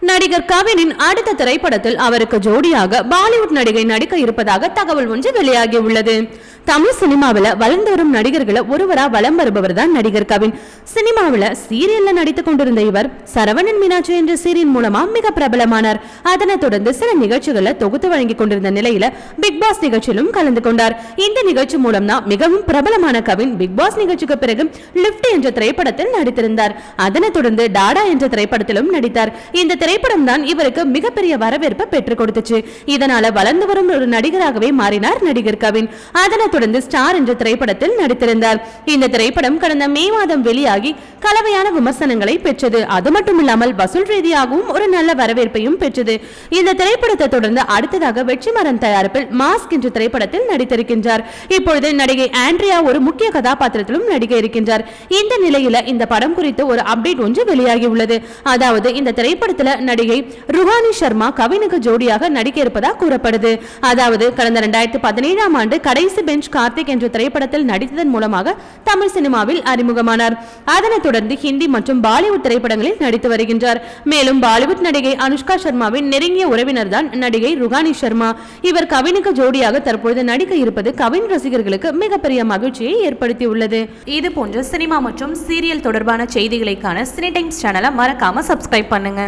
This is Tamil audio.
நடிகர் கவினின் அடுத்த திரைப்படத்தில் அவருக்கு ஜோடியாக பாலிவுட் நடிகை நடிக்க இருப்பதாக தகவல் ஒன்று வெளியாகியுள்ளது. தமிழ் சினிமாவில் வளர்ந்து வரும் நடிகர்களை ஒருவரா வலம் வருபவர் தான் நடிகர் கவின். சினிமாவில் சீரியல்ல நடித்துக் கொண்டிருந்த இவர் சரவணன் மீனாட்சி என்ற சீரியல் மூலமா மிக பிரபலமானார். அதனைத் தொடர்ந்து சில நிகழ்ச்சிகளை தொகுத்து வழங்கி கொண்டிருந்த நிலையில பிக் பாஸ் நிகழ்ச்சியிலும் கலந்து கொண்டார். இந்த நிகழ்ச்சி மூலம் தான் மிகவும் பிரபலமான கவின் பிக் பாஸ் நிகழ்ச்சிக்கு பிறகு லிப்ட் என்ற திரைப்படத்தில் நடித்திருந்தார். அதனைத் தொடர்ந்து டாடா என்ற திரைப்படத்திலும் நடித்தார். இந்த திரைப்படம் தான் இவருக்கு மிகப்பெரிய வரவேற்பை பெற்றுக் கொடுத்துச்சு. இதனால வளர்ந்து வரும் ஒரு நடிகராகவே மாறினார் நடிகர் கவின். அதனைத் தொடர்ந்து ஸ்டார் என்ற திரைப்படத்தில் நடித்திருந்தார். இந்த திரைப்படம் கடந்த மே மாதம் வெளியாகி கலவையான விமர்சனங்களை பெற்றது. அது மட்டும் இல்லாமல் வசூல் ரீதியாகவும் ஒரு நல்ல வரவேற்பையும் பெற்றது. இந்த திரைப்படத்தை தொடர்ந்து அடுத்ததாக வெற்றிமரன் தயாரிப்பில் மாஸ்க் என்ற திரைப்படத்தில் நடித்திருக்கின்றார். இப்பொழுது நடிகை ஆண்ட்ரியா ஒரு முக்கிய கதாபாத்திரத்திலும் நடிக்க இருக்கின்றார். இந்த நிலையில இந்த படம் குறித்து ஒரு அப்டேட் ஒன்று வெளியாகி உள்ளது அதாவது இந்த திரைப்படத்தில் நடிகை ருஹானி சர்மா கவினுக்கு ஜோடியாக நடிக்க இருப்பதாக கூறப்படுது. அதாவது கடந்த இரண்டாயிரத்தி பதினேழாம் ஆண்டு கடைசி பெஞ்ச் கார்த்திக் என்ற திரைப்படத்தில் நடித்ததன் மூலமாக தமிழ் சினிமாவில் அறிமுகமானார். அதனைத் தொடர்ந்து ஹிந்தி மற்றும் பாலிவுட் திரைப்படங்களில் நடித்து வருகின்றார். மேலும் பாலிவுட் நடிகை அனுஷ்கா சர்மாவின் நெருங்கிய உறவினர் தான் நடிகை ருகானி சர்மா. இவர் கவினுக்கு ஜோடியாக தற்பொழுது நடிக்க இருப்பது கவின் ரசிகர்களுக்கு மிகப்பெரிய மகிழ்ச்சியை ஏற்படுத்தியுள்ளது. இது போன்ற சினிமா மற்றும் சீரியல் தொடர்பான செய்திகளைக்கான சினி டைம்ஸ் சேனலை மறக்காம சப்ஸ்கிரைப் பண்ணுங்க.